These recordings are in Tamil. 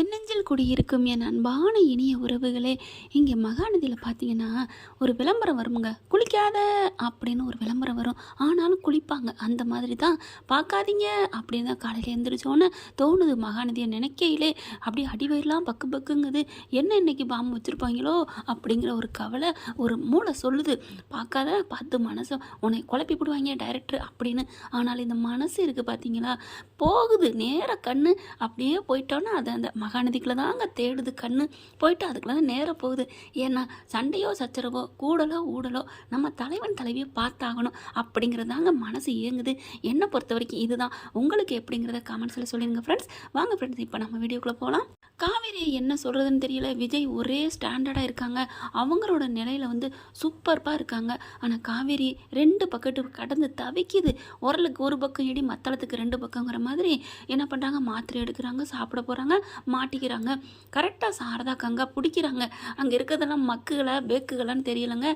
என்னெஞ்சில் குடியிருக்கும் என் அன்பான இனிய உறவுகளே இங்கே மகாநதியில் பார்த்தீங்கன்னா ஒரு விளம்பரம் வருமுங்க. குளிக்காத அப்படின்னு ஒரு விளம்பரம் வரும். ஆனாலும் குளிப்பாங்க. அந்த மாதிரி தான் பார்க்காதீங்க அப்படின்னு தான் காலையில் எழுந்திரிச்சோன்னே தோணுது மகாநதியை நினைக்கையிலே. அப்படியே அடிவயிரெலாம் பக்கு பக்குங்குது. என்ன இன்னைக்கு பாம்பு வச்சுருப்பாங்களோ அப்படிங்கிற ஒரு கவலை ஒரு மூளை சொல்லுது. பார்க்காத பார்த்து மனசை உன்னை குழப்பி விடுவாங்க டைரக்டர் அப்படின்னு. ஆனால் இந்த மனசு இருக்குது பார்த்தீங்களா? போகுது. நேர கண்ணு அப்படியே போயிட்டோன்னா அது அந்த மகாநதிக்குள்ள தாங்க தேடுது கண்ணு. போயிட்டு அதுக்குள்ள தான் நேரம் போகுது. ஏன்னா சண்டையோ சச்சரவோ கூடலோ ஊடலோ நம்ம தலைவன் தலைவியை பார்த்தாகணும். அப்படிங்கிறதாங்க மனசு இயங்குது. என்னை பொறுத்த வரைக்கும் இதுதான். உங்களுக்கு எப்படிங்கிறத கமெண்ட்ஸில் சொல்லிடுங்க ஃப்ரெண்ட்ஸ் வாங்க ஃப்ரெண்ட்ஸ் இப்போ நம்ம வீடியோக்குள்ளே போகலாம் காவேரி என்ன சொல்கிறதுன்னு தெரியல. விஜய் ஒரே ஸ்டாண்டர்டாக இருக்காங்க. அவங்களோட நிலையில் வந்து சூப்பர்பாக இருக்காங்க. ஆனால் காவேரி ரெண்டு பக்கெட்டு கடந்து தவிக்குது. உரலுக்கு ஒரு பக்கம் இடி மத்தளத்துக்கு ரெண்டு பக்கங்கிற மாதிரி என்ன பண்ணுறாங்க மாத்திரை எடுக்கிறாங்க சாப்பிட போகிறாங்க மாட்டிக்கிறாங்க. கரெக்டாக சாரதா கங்கா பிடிக்கிறாங்க. அங்கே இருக்கிறதெல்லாம் மக்குகளை பேக்குகளான்னு தெரியலங்க.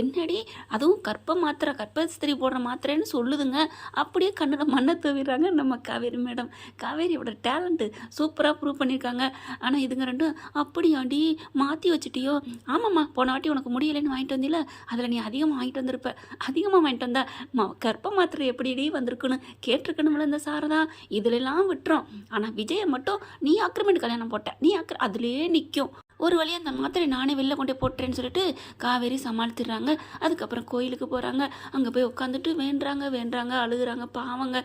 என்னடி? அதுவும் கற்ப மாத்திரை கற்பஸ்திரி போடுற மாத்திரைன்னு சொல்லுதுங்க. அப்படியே கண்ணில் மண்ணை தவிர்றாங்க நம்ம காவேரி மேடம். காவேரியோட டேலண்ட்டு சூப்பராக ப்ரூவ் பண்ணியிருக்காங்க ஆனால் இதுங்க ரெண்டும் அப்படியாண்டி? மாற்றி வச்சுட்டியோ? ஆமாம்மா போன வாட்டி உனக்கு முடியலைன்னு வாங்கிட்டு வந்தில அதில் நீ அதிகமாக வாங்கிட்டு வந்திருப்ப. அதிகமாக வாங்கிட்டு வந்தா கற்ப மாத்திரை எப்படிடி வந்திருக்குன்னு கேட்டிருக்கணும்ல இந்த சாரதா. இதுலலாம் விட்டுறோம் ஆனால் விஜயை மட்டும் நீ ஹஸ்பண்ட் கல்யாணம் போட்ட. நீ அக்கறை அதுலேயே நிற்கும் ஒரு வழியாக அந்த மாத்திரை நானே வெளில கொண்டு போட்டுறேன்னு சொல்லிட்டு காவேரி சமாளித்துடுறாங்க அதுக்கப்புறம் கோயிலுக்கு போகிறாங்க அங்கே போய் உட்காந்துட்டு வேண்டுறாங்க வேண்டுறாங்க அழுகுறாங்க பாவங்க.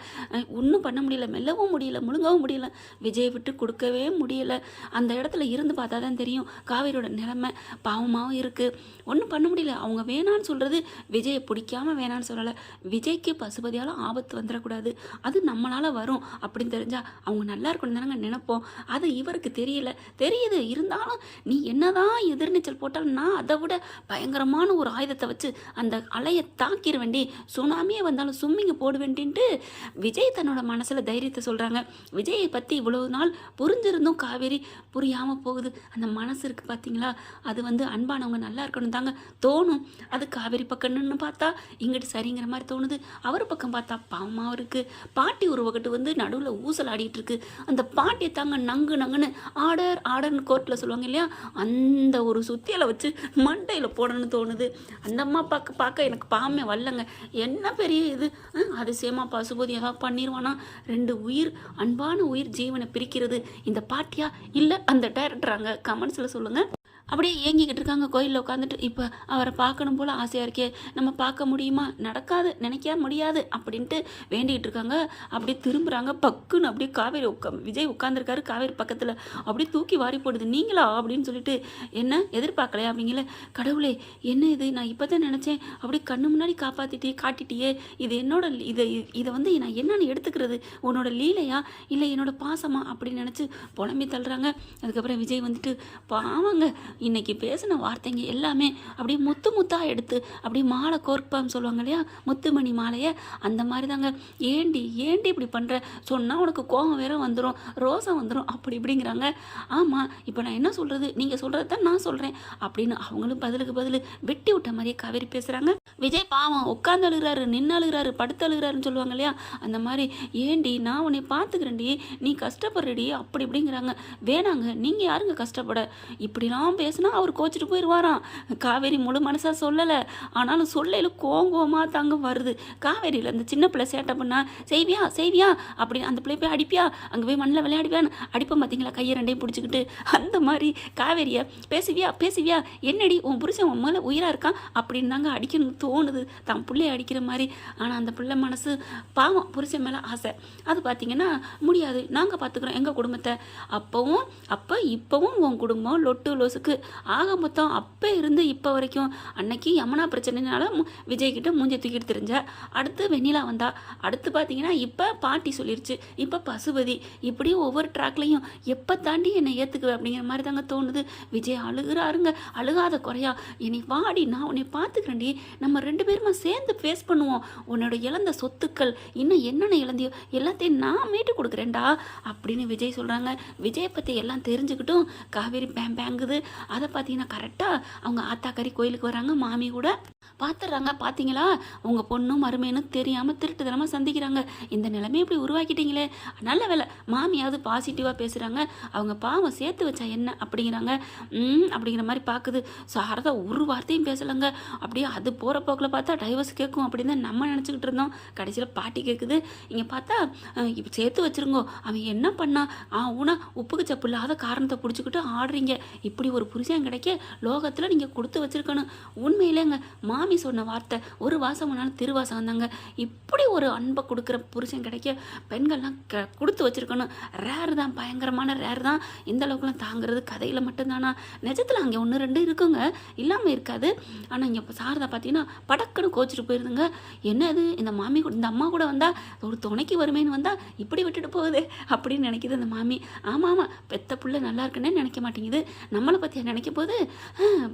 ஒன்றும் பண்ண முடியல. மெல்லவும் முடியல. முழுங்கவும் முடியல. விஜய் விட்டு கொடுக்கவே முடியல. அந்த இடத்துல இருந்து பார்த்தா தான் தெரியும். காவேரியோட நிலைமை பாவமாகவும் இருக்குது ஒன்றும் பண்ண முடியல. அவங்க வேணான்னு சொல்கிறது விஜயை பிடிக்காம வேணான்னு சொல்லலை. விஜய்க்கு பசுபதியாலும் ஆபத்து வந்துடக்கூடாது. அது நம்மளால் வரும் அப்படின்னு தெரிஞ்சால் அவங்க நல்லா இருக்கணும் தானங்க நினைப்போம். அது இவருக்கு தெரியல. தெரியுது. இருந்தாலும் நீ என்னதான் எதிர்நீச்சல் போட்டாலும் நான் அதை விட பயங்கரமான ஒரு ஆயுதத்தை வச்சு அந்த அலையை தாக்கிடுவேண்டி சுனாமியே வந்தாலும் சும்மிங்க போடுவேண்டின்ட்டு விஜய் தன்னோட மனசில் தைரியத்தை சொல்கிறாங்க விஜயை பற்றி இவ்வளவு நாள் புரிஞ்சிருந்தும் காவேரி புரியாமல் போகுது. அந்த மனசு இருக்குது பார்த்தீங்களா அது வந்து அன்பானவங்க நல்லா இருக்கணும் தாங்க தோணும். அது காவேரி பக்கம் நின்று பார்த்தா இங்கிட்டு சரிங்கிற மாதிரி தோணுது. அவர் பக்கம் பார்த்தா பாவமாக இருக்குது பாட்டி உருவகட்டு வந்து நடுவில் ஊசல் ஆடிட்டு இருக்கு. அந்த பாட்டியை தாங்க நங்கு நங்குன்னு ஆர்டர் ஆர்டர்னு கோர்ட்டில் சொல்லுவாங்க இல்லையா? அந்த ஒரு சுத்தியலை வச்சு மண்டையில் போடணும்னு தோணுது. அந்த அம்மா பார்க்க பார்க்க எனக்கு பாமே வரலங்க. என்ன பெரிய இது? அதிசயமாக அதிசயமா பசுபதி ஏதாவது பண்ணிடுவானா ரெண்டு உயிர் அன்பான உயிர் ஜீவனை பிரிக்கிறது. இந்த பாட்டியா? இல்லை அந்த டைரக்டராங்க கமெண்ட்ஸில் சொல்லுங்கள் அப்படியே ஏங்கிக்கிட்டு இருக்காங்க கோயிலில் உட்காந்துட்டு இப்போ அவரை பார்க்கணும் போல் ஆசையாக இருக்கே. நம்ம பார்க்க முடியுமா? நடக்காது நினைக்க முடியாது அப்படின்ட்டு வேண்டிக்கிட்டு இருக்காங்க. அப்படியே திரும்புகிறாங்க பக்குன்னு அப்படியே காவேரி உட்கா விஜய் உட்காந்துருக்காரு காவேரி பக்கத்தில். அப்படியே தூக்கி வாரி போடுது. நீங்களா? அப்படின்னு சொல்லிட்டு என்ன? எதிர்பார்க்கலையா? அப்படிங்கள கடவுளே என்ன இது? நான் இப்போ தான் நினச்சேன். அப்படியே கண்ணு முன்னாடி காப்பாற்றிட்டே காட்டிட்டியே. இது என்னோட லீ- இதை இதை வந்து நான் என்னென்னு எடுத்துக்கிறது? உன்னோட லீலையா? இல்லை என்னோட பாசமா? அப்படின்னு நினச்சி புலம்பி தள்ளுறாங்க. அதுக்கப்புறம் விஜய் வந்துட்டு பாவங்க இன்றைக்கி பேசின வார்த்தைங்க எல்லாமே அப்படியே முத்து முத்தாக எடுத்து அப்படியே மாலை கோர்ப்பான்னு சொல்லுவாங்க இல்லையா? முத்துமணி மாலையை. அந்த மாதிரி தாங்க ஏண்டி ஏண்டி இப்படி பண்ணுற சொன்னால் உனக்கு கோபம் வேற வந்துடும் ரோசம் வந்துடும் அப்படி இப்படிங்கிறாங்க. ஆமாம் இப்போ நான் என்ன சொல்கிறது நீங்கள் சொல்கிறது தான் நான் சொல்கிறேன் அப்படின்னு அவங்களும் பதிலுக்கு பதில் வெட்டி விட்ட மாதிரியே காவேரி பேசுகிறாங்க விஜய் பாவம் உட்காந்து அழுகிறாரு நின்று அழுகிறாரு படுத்து அழுகிறாருன்னு சொல்லுவாங்க இல்லையா? அந்த மாதிரி ஏண்டி நான் உன்னை பார்த்துக்கிறேன்டி நீ கஷ்டப்படுறடி அப்படி இப்படிங்கிறாங்க. வேணாங்க நீங்கள் யாருங்க கஷ்டப்பட? இப்படிலாம் பேசுனா அவர் கோச்சிட்டு போயிடுவாராம் காவேரி முழு மனசாக சொல்லலை. ஆனாலும் சொல்லையில் கோங்கோமா தாங்க வருது. காவேரியில் அந்த சின்ன பிள்ளை சேட்டை பண்ணா செய்வியா செய்வியா? அப்படி அந்த பிள்ளை போய் அடிப்பியா? அங்கே போய் மண்ணில் விளையாடுவியான்னு. அடிப்பேன் பார்த்தீங்களா கையை ரெண்டையும் பிடிச்சிக்கிட்டு. அந்த மாதிரி காவேரியை பேசுவியா பேசுவியா? என்னடி உன் புருஷன் உன் மேலே உயிராக இருக்கான்? அப்படின்னு தாங்க அடிக்கணும்னு தோணுது. தான் பிள்ளைய அடிக்கிற மாதிரி. ஆனால் அந்த பிள்ளை மனசு பாவம் புருஷன் மேலே ஆசை. அது பார்த்தீங்கன்னா முடியாது. நாங்கள் பார்த்துக்குறோம் எங்கள் குடும்பத்தை? அப்போவும் அப்போ இப்போவும் உன் குடும்பம் லொட்டு லொசுக்கு ஆக மொத்தம் அப்போ இருந்து இப்போ வரைக்கும் அன்னைக்கு யமுனா பிரச்சனைனால மு- விஜய் மூஞ்சை தூக்கிட்டு தெரிஞ்ச அடுத்து வெண்ணிலா வந்தா. அடுத்து பார்த்தீங்கன்னா இப்போ பாட்டி சொல்லிருச்சு. இப்போ பசுபதி. இப்படி ஒவ்வொரு ட்ராக்லையும் எப்போ தாண்டி என்னை ஏற்றுக்குவேன் அப்படிங்கிற மாதிரி தாங்க தோணுது. விஜய் அழுகுறாருங்க. அழுகாத குறையா. என்னை வாடி நான் உன்னை பார்த்துக்கிறேன்டி நம்ம ரெண்டு பேருமா சேர்ந்து ஃபேஸ் பண்ணுவோம். உன்னோட இழந்த சொத்துக்கள் இன்னும் என்னென்ன இழந்தியோ எல்லாத்தையும் நான் மீட்டு கொடுக்குறேன்டா. அப்படின்னு விஜய் சொல்கிறாங்க விஜயை பற்றி எல்லாம் தெரிஞ்சுக்கிட்டும் காவேரி பேங்குது அதை பார்த்தீங்கன்னா கரெக்டாக அவங்க ஆத்தாக்கறி கோயிலுக்கு வராங்க மாமி கூட பார்த்துட்றாங்க பார்த்தீங்களா உங்கள் பொண்ணும் மருமையனும் தெரியாமல் திருட்டுத்தனமாக சந்திக்கிறாங்க. இந்த நிலைமையை இப்படி உருவாக்கிட்டீங்களே. நல்ல வேலை. மாமியாவது பாசிட்டிவாக பேசுகிறாங்க அவங்க பாவம் சேர்த்து வச்சா என்ன அப்படிங்கிறாங்க. ம் அப்படிங்கிற மாதிரி பார்க்குது சாரதா ஒரு வார்த்தையும் பேசலைங்க. அப்படியே அது போகிற போக்கில் பார்த்தா டைவர்ஸ் கேட்கும் அப்படின்னு தான் நம்ம நினச்சிக்கிட்டு இருந்தோம். கடைசியில் பாட்டி கேட்குது இங்கே பார்த்தா இப்போ சேர்த்து வச்சிருங்கோ. அவன் என்ன பண்ணா? ஆ ஊனா உப்புக்கு சப்பு இல்லாத காரணத்தை பிடிச்சிக்கிட்டு ஆடுறீங்க. இப்படி ஒரு புருஷன் கிடைக்க லோகத்தில் நீங்கள் கொடுத்து வச்சுருக்கணும். உண்மையிலேங்க மாமி சொன்ன வார்த்தை ஒரு வாசம் முன்னாலும் திருவாசகம் தாங்க. இப்படி ஒரு அன்பை கொடுக்குற புருஷன் கிடைக்க பெண்கள்லாம் க கொடுத்து வச்சுருக்கணும். ரேர் தான் பயங்கரமான ரேர் தான். இந்த அளவுக்குலாம் தாங்குறது கதையில் மட்டும்தானா? நிஜத்தில் அங்கே ஒன்று ரெண்டு இருக்குங்க. இல்லாமல் இருக்காது. ஆனால் இங்கே இப்போ சாரதா பார்த்தீங்கன்னா படக்குன்னு கோச்சிட்டு போயிருதுங்க. என்னது? இந்த மாமி கூட இந்த அம்மா கூட வந்தால் ஒரு துணைக்கு வருமேன்னு வந்தால் இப்படி விட்டுட்டு போகுது அப்படின்னு நினைக்குது அந்த மாமி. ஆமாம் ஆமாம் பெத்த புள்ள நல்லா இருக்குன்னே நினைக்க மாட்டேங்குது. நம்மளை பற்றி நினைக்க போது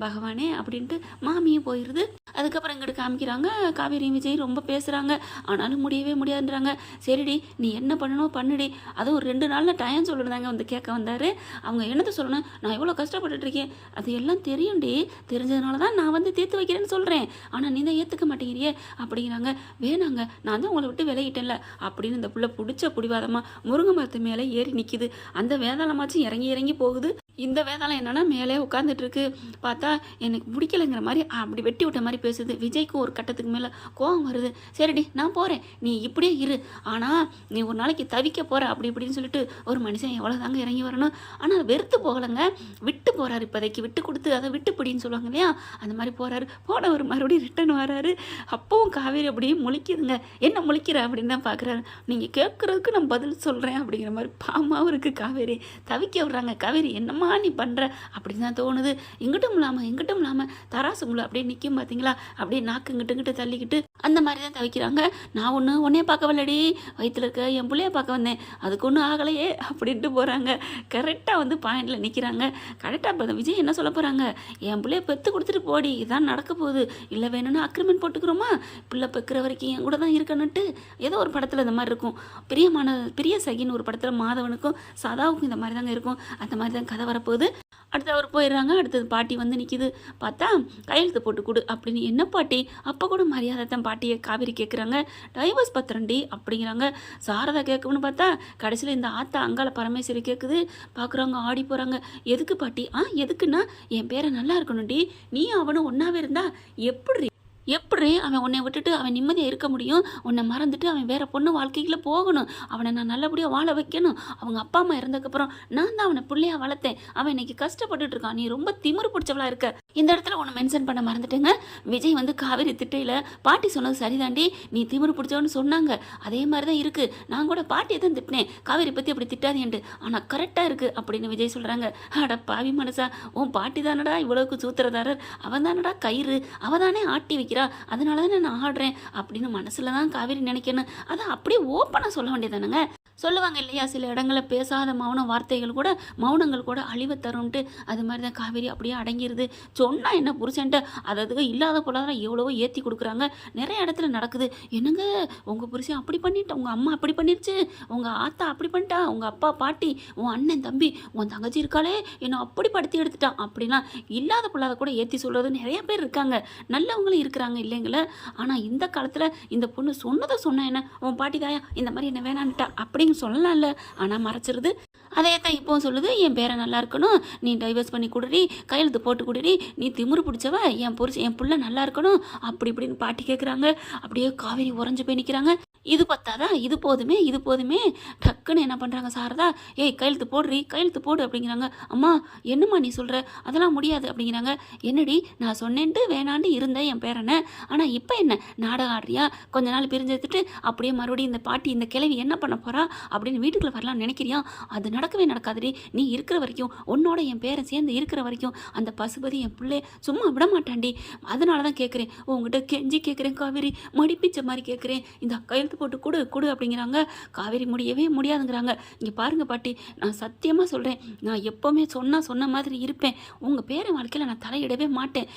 பகவானே அப்படின்ட்டு மாமியும் போயிடுது அதுக்கப்புறம் இங்கிட்டு காமிக்கிறாங்க. காவேரி விஜய் ரொம்ப பேசுகிறாங்க ஆனாலும் முடியவே முடியாதுன்றாங்க. சரிடி நீ என்ன பண்ணணும் பண்ணுடி. அதுவும் ஒரு ரெண்டு நாளில் டைம் சொல்லிருந்தாங்க வந்து கேட்க வந்தார். அவங்க என்னத்தை சொல்லணும்? நான் எவ்வளோ கஷ்டப்பட்டுட்ருக்கேன் அது எல்லாம் தெரியும்டி. தெரிஞ்சதுனால தான் நான் வந்து தீர்த்து வைக்கிறேன்னு சொல்கிறேன் ஆனால் நீ தான் ஏற்றுக்க மாட்டேங்கிறியே அப்படிங்கிறாங்க. வேணாங்க நான் தான் உங்களை விட்டு விலகிட்டேன்ல அப்படின்னு இந்த புள்ள பிடிச்ச பிடிவாதமாக முருங்கை மரத்து மேலே ஏறி நிற்கிது அந்த வேதாளமாச்சும் இறங்கி இறங்கி போகுது. இந்த வேதாளம் என்னன்னா மேலே உட்காந்துட்ருக்கு பார்த்தா எனக்கு பிடிக்கலைங்கிற மாதிரி அப்படி வெட்டி விட்ட மாதிரி பேசுது. விஜய்க்கு ஒரு கட்டத்துக்கு மேலே கோவம் வருது. சரிடி நான் போகிறேன் நீ இப்படியே இரு. ஆனால் நீ ஒரு நாளைக்கு தவிக்க போகிற அப்படி இப்படின்னு சொல்லிட்டு ஒரு மனுஷன் எவ்வளோ தாங்க இறங்கி வரணும்? ஆனால் வெறுத்து போகலைங்க. விட்டு போகிறாரு இப்போதைக்கு. விட்டு கொடுத்து அதை விட்டு பிடின்னு சொல்லுவாங்க இல்லையா? அந்த மாதிரி போகிறாரு போனவர் மறுபடியும் ரிட்டர்ன் வராரு. அப்பவும் காவேரி அப்படியே முழிக்குதுங்க. என்ன முழிக்கிற? அப்படின்னு தான் பார்க்குறாரு. நீங்கள் கேட்குறதுக்கு நான் பதில் சொல்கிறேன் அப்படிங்கிற மாதிரி பாமாவும் இருக்குது காவேரி. தவிக்க விடுறாங்க. காவேரி என்னம்மா நீ பண்ணுற அப்படின்னு தான் தோணுது. இங்கிட்டும் இல்லாமல் இங்கிட்டும் இல்லாமல் தராசுங்களை அப்படியே நிற்கும் பார்த்தீங்களா அப்படியே நாக்கு இங்கிட்டு இங்கிட்டு தள்ளிக்கிட்டு அந்த மாதிரி தான் தவிக்கிறாங்க. நான் ஒன்று உன்னைய பார்க்க வரலடி. வயிற்றுல இருக்க என் பிள்ளைய பார்க்க வந்தேன். அதுக்கு ஒன்றும் ஆகலையே அப்படின்ட்டு போகிறாங்க கரெக்டாக வந்து பாயிண்டில் நிற்கிறாங்க கரெக்டாக இப்போ விஜய் என்ன சொல்ல போகிறாங்க என் பிள்ளைய பெற்று கொடுத்துட்டு போடி இதான் நடக்க போகுது. இல்லை வேணும்னு அக்ரிமெண்ட் போட்டுக்கிறோமா? பிள்ளை பெக்கிற வரைக்கும் என் கூட தான் இருக்கணுன்ட்டு ஏதோ ஒரு படத்தில் இந்த மாதிரி இருக்கும். பிரியமான பிரிய சகின்னு ஒரு படத்தில் மாதவனுக்கும் சதாவுக்கும் இந்த மாதிரி தாங்க இருக்கும். அந்த மாதிரி தான் கதை வரப்போகுது. அடுத்து அவர் போயிடுறாங்க. அடுத்தது பாட்டி வந்து நிற்கிது பார்த்தா கையெழுத்து போட்டு கொடு அப்படின்னு என்ன பாட்டி? அப்போ கூட மரியாதை தான் பாட்டியை காவேரி கேட்குறாங்க டைவர்ஸ் பத்திரண்டி அப்படிங்கிறாங்க. சாரதா கேட்கணும்னு பார்த்தா கடைசியில் இந்த ஆத்தா அங்காள பரமேஸ்வரி கேட்குது பார்க்குறாங்க ஆடி போகிறாங்க எதுக்கு பாட்டி? ஆ எதுக்குன்னா? என் பேரை நல்லா இருக்கணும்டி. நீ அவனும் ஒன்றாவே இருந்தா எப்படி எப்படி அவன் உன்னை விட்டுட்டு அவன் நிம்மதியாக இருக்க முடியும்? உன்னை மறந்துட்டு அவன் வேற பொண்ணு வாழ்க்கைக்குள்ள போகணும். அவனை நான் நல்லபடியாக வாழ வைக்கணும். அவங்க அப்பா அம்மா இறந்ததுக்கப்புறம் நான் தான் அவனை பிள்ளையா வளர்த்தேன். அவன் இன்னைக்கு கஷ்டப்பட்டுட்டு இருக்கான். நீ ரொம்ப திமிரு பிடிச்சவளா இருக்க. இந்த இடத்துல உன்னை மென்ஷன் பண்ண மறந்துட்டேங்க. விஜய் வந்து காவேரி திட்டையில் பாட்டி சொன்னது சரிதாண்டி. நீ திமிரு பிடிச்சவன்னு சொன்னாங்க. அதே மாதிரி தான் இருக்குது நான் கூட பாட்டியை தான் திட்டினேன். காவேரி பற்றி அப்படி திட்டாதேன்ட்டு. ஆனால் கரெக்டாக இருக்குது அப்படின்னு விஜய் சொல்கிறாங்க அட பாவி மனசா உன் பாட்டி தானடா இவ்வளவுக்கு சூத்திரதாரர். அவன் தானடா கயிறு. அவள் தானே ஆட்டி வைக்கிறா. அதனால தானே நான் ஆடுறேன் அப்படின்னு மனசில் தான் காவேரி நினைக்கணும். அதை அப்படியே ஓப்பனாக சொல்ல வேண்டியதானுங்க சொல்லுவாங்க இல்லையா சில இடங்களில் பேசாத மௌன வார்த்தைகள் கூட மௌனங்கள் கூட அழிவை தரும்ட்டு அது மாதிரி தான் காவேரி அப்படியே அடங்கிடுது சொன்னால் என்ன புருஷன்ட்ட? அது அதுக்கு இல்லாத பொருளாதாரம் எவ்வளவோ ஏற்றி கொடுக்குறாங்க. நிறைய இடத்துல நடக்குது. என்னங்க உங்கள் புருஷன் அப்படி பண்ணிட்டு உங்கள் அம்மா அப்படி பண்ணிருச்சு உங்கள் ஆத்தா அப்படி பண்ணிட்டா உங்கள் அப்பா பாட்டி உன் அண்ணன் தம்பி உன் தங்கச்சி இருக்காளே என்னை அப்படி படுத்தி எடுத்துட்டான் அப்படின்னா இல்லாத பொல்லாத கூட ஏற்றி சொல்கிறது நிறைய பேர் இருக்காங்க. நல்லவங்களும் இருக்கிறாங்க இல்லைங்கள. ஆனால் இந்த காலத்தில் இந்த பொண்ணு சொன்னதை சொன்ன என்ன? உன் பாட்டி தாயா இந்த மாதிரி என்ன வேணான்ட்டா அப்படின்னு சொல்லலாம்ல. ஆனால் மறைச்சிருது. அதே தான் இப்போவும் சொல்லுது என் பேரை நல்லா இருக்கணும். நீ டைவர்ஸ் பண்ணி கொடுடி. கையெழுத்து போட்டு கொடுடி. நீ திமிரு பிடிச்சவ. என் புருஷன் என் பிள்ளை நல்லா இருக்கணும். அப்படி இப்படின்னு பாட்டி கேட்குறாங்க அப்படியே காவேரி உறைஞ்சு போய் நிற்கிறாங்க இது பத்தாதா? இது போதுமே இது போதுமே. டக்குன்னு என்ன பண்ணுறாங்க சாரதா? ஏய் கையெழுத்து போடுறி கையெழுத்து போடு அப்படிங்கிறாங்க. அம்மா என்னம்மா நீ சொல்கிற அதெல்லாம் முடியாது அப்படிங்கிறாங்க. என்னடி நான் சொன்னேன்ட்டு வேணாண்டு இருந்தேன் என் பேரனை. ஆனால் இப்போ என்ன? நாடகம் ஆடுறியா? கொஞ்ச நாள் பிரிஞ்செடுத்துட்டு அப்படியே மறுபடியும் இந்த பாட்டி இந்த கிழவி என்ன பண்ண போகிறா அப்படின்னு வீட்டுக்குள்ளே வரலாம் நினைக்கிறியா? அது நடக்கவே நடக்காதுடி. நீ இருக்கிற வரைக்கும் உன்னோட என் பேரன் சேர்ந்து இருக்கிற வரைக்கும் அந்த பசுபதி என் பிள்ளை சும்மா விட மாட்டாண்டி அதனால தான் கேட்குறேன் உங்ககிட்ட கெஞ்சி கேட்குறேன் காவேரி. மடிப்பிச்ச மாதிரி கேட்குறேன் இந்த கையெழுத்து போட்டு கொடு கொடு அப்படிங்கிறாங்க. காவேரி முடியவே முடியாதுங்கிறாங்க. இங்கே பாருங்க பாட்டி நான் சத்தியமாக சொல்கிறேன் நான் எப்போவுமே சொன்னால் சொன்ன மாதிரி இருப்பேன். உங்கள் பேரை வாழ்க்கையில் நான் தலையிடவே மாட்டேன்.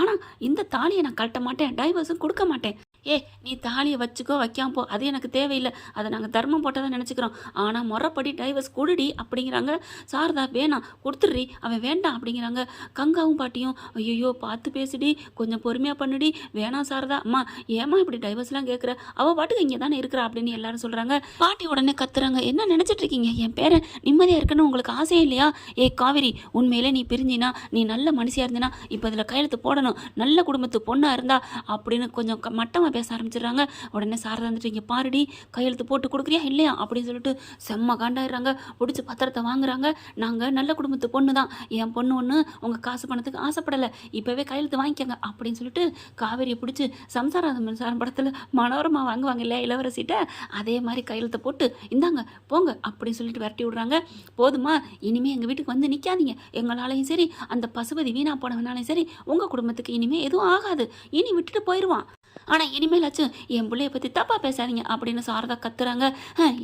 ஆனால் இந்த தாலியை நான் கழட்ட மாட்டேன். டைவர்ஸும் கொடுக்க மாட்டேன். ஏ நீ தாலியை வச்சுக்கோ வைக்காம போ. அது எனக்கு தேவையில்லை. அதை நாங்கள் தர்மம் போட்டதான் நினச்சிக்கிறோம். ஆனால் முறைப்படி டைவர்ஸ் கொடுடி அப்படிங்கிறாங்க. சாரதா வேணாம். கொடுத்துட்றி. அவன் வேண்டாம் அப்படிங்கிறாங்க. கங்காவும் பாட்டியும் ஐயோ பார்த்து பேசுடி. கொஞ்சம் பொறுமையாக பண்ணுடி. வேணாம் சாரதா. அம்மா ஏமா இப்படி டைவர்ஸ்லாம் கேட்குற அவள் பாட்டுக்கு இங்கே தானே இருக்கிறா அப்படின்னு எல்லாரும் சொல்கிறாங்க பாட்டி உடனே கத்துறாங்க. என்ன நினச்சிட்டு இருக்கீங்க? என் பேரை நிம்மதியாக இருக்குன்னு உங்களுக்கு ஆசையே இல்லையா? ஏ காவேரி உண்மையிலே நீ பிரிஞ்சினா நீ நல்ல மனுஷியாக இருந்தினா இப்போ இதில் கையெழுத்து போடணும். நல்ல குடும்பத்து பொண்ணாக இருந்தா அப்படின்னு கொஞ்சம் க- மட்டமா பேச ஆரம்பிச்சிடுறாங்க. உடனே சாரதா வந்துட்டு இங்கே பாருடி கையெழுத்து போட்டு கொடுக்குறியா? இல்லையா? அப்படின்னு சொல்லிட்டு செம்ம காண்டாயிடுறாங்க. பிடிச்சி பத்திரத்தை வாங்குறாங்க. நாங்கள் நல்ல குடும்பத்து பொண்ணு தான். என் பொண்ணு ஒன்று உங்கள் காசு பணத்துக்கு ஆசைப்படலை. இப்போவே கையெழுத்து வாங்கிக்கோங்க. அப்படின்னு சொல்லிட்டு காவேரியை பிடிச்சி சம்சார மின்சாரம் படத்தில் மனோரமா வாங்குவாங்க இல்லையா இளவரசிட்ட? அதே மாதிரி கையெழுத்தை போட்டு இந்தாங்க போங்க அப்படின்னு சொல்லிட்டு விரட்டி விடுறாங்க. போதுமா இனிமேல் எங்கள் வீட்டுக்கு வந்து நிற்காதீங்க எங்களாலையும் சரி அந்த பசுபதி வீணா போனவனாலையும் சரி உங்கள் குடும்பத்துக்கு இனிமேல் எதுவும் ஆகாது. இனி விட்டுட்டு போயிடுவான் ஆனால் இனிமேலாச்சும் என் பிள்ளைய பற்றி தப்பாக பேசாதீங்க அப்படின்னு சாரதா கத்துறாங்க.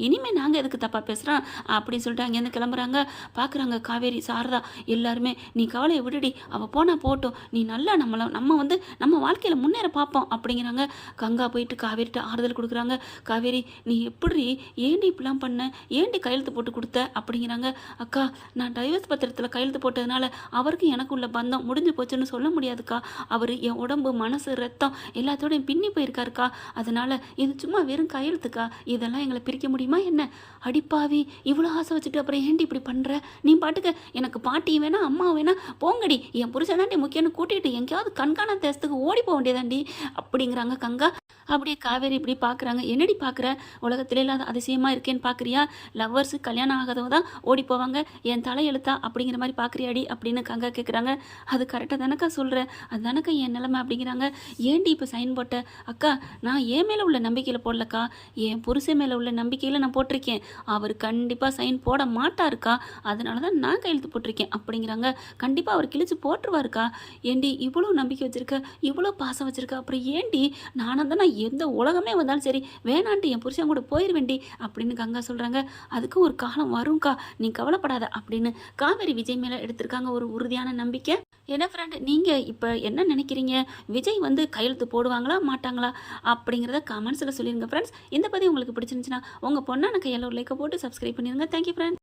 இனிமேல் நாங்கள் எதுக்கு தப்பாக பேசுகிறோம் அப்படின்னு சொல்லிட்டு அங்கேருந்து கிளம்புறாங்க. பார்க்குறாங்க காவேரி சாரதா எல்லாருமே நீ கவலையை விடுடி. அவள் போனால் போட்டும். நீ நல்லா நம்மளை நம்ம வந்து நம்ம வாழ்க்கையில் முன்னேற பார்ப்போம் அப்படிங்கிறாங்க. கங்கா போயிட்டு காவேரிட்ட ஆறுதல் கொடுக்குறாங்க. காவேரி நீ எப்படி ஏண்டி இப்படிலாம் பண்ண? ஏண்டி கையெழுத்து போட்டு கொடுத்த? அப்படிங்கிறாங்க. அக்கா நான் டைவர்ஸ் பத்திரத்தில் கையெழுத்து போட்டதுனால அவருக்கும் எனக்கு உள்ள பந்தம் முடிஞ்சு போச்சுன்னு சொல்ல முடியாதுக்கா. அவர் என் உடம்பு மனசு ரத்தம் எல்லாத்தோடையும் பின்னி போய் போயிருக்காருக்கா அதனால இது சும்மா வெறும் கையெழுத்துக்கா? இதெல்லாம் எங்களை பிரிக்க முடியுமா என்ன? அடிப்பாவி இவ்வளோ ஆசை வச்சுட்டு அப்புறம் ஏண்டி இப்படி பண்ணுற நீ பாட்டுக்கு எனக்கு பாட்டியும் வேணா அம்மா வேணா போங்கடி. என் புருஷன் தாண்டி முக்கியம்னு கூட்டிகிட்டு எங்கேயாவது கண்காணா தேசத்துக்கு ஓடி போக வேண்டியதாண்டி அப்படிங்கிறாங்க கங்கா. அப்படியே காவேரி இப்படி பார்க்குறாங்க. என்னடி பார்க்குற? உலகத்திலே இல்லாத அதிசயமாக இருக்கேன்னு பார்க்குறியா? லவ்வர்ஸு கல்யாணம் ஆகாதவங்க தான் ஓடி போவாங்க. என் தலையெழுத்தா அப்படிங்கிற மாதிரி பார்க்குறியாடி அப்படின்னு கங்கா கேட்குறாங்க அது கரெக்டாக தானக்கா சொல்கிறேன் அது தானக்கா என் நிலமை அப்படிங்கிறாங்க. ஏண்டி இப்போ சைன் போட்ட? அக்கா நான் என் மேலே உள்ள நம்பிக்கையில் போடலக்கா. என் புருஷன் மேலே உள்ள நம்பிக்கையில் நான் போட்டிருக்கேன். அவர் கண்டிப்பாக சைன் போட மாட்டாருக்கா. அதனால தான் நான் கையெழுத்து போட்டிருக்கேன் அப்படிங்கிறாங்க. கண்டிப்பாக அவர் கிழிச்சு போட்டுருவாருக்கா. ஏண்டி இவ்வளோ நம்பிக்கை வச்சுருக்க? இவ்வளோ பாசம் வச்சுருக்க? அப்புறம் ஏண்டி நானும் தான் நான் எந்த உலகமே வந்தாலும் சரி வேணான்ட்டு என் புருஷன் கூட போயிடுவேண்டி அப்படின்னு கங்கா சொல்கிறாங்க அதுக்கு ஒரு காலம் வரும்க்கா நீ கவலைப்படாத அப்படின்னு காவேரி விஜய் மேலே எடுத்திருக்காங்க ஒரு உறுதியான நம்பிக்கை. என்ன ஃப்ரெண்ட் நீங்கள் இப்போ என்ன நினைக்கிறீங்க? விஜய் வந்து கையெழுத்து போடுவாங்களா மாட்டாங்களா? அப்படிங்கிறத கமெண்ட்ஸில் சொல்லிடுங்க ஃப்ரெண்ட்ஸ் இந்த பதிவு உங்களுக்கு பிடிச்சிருந்துச்சுன்னா உங்கள் பொண்ணான கையில் ஒரு லைக்கை போட்டு சப்ஸ்கிரைப் பண்ணிடுங்க தேங்க்யூ ஃப்ரெண்ட்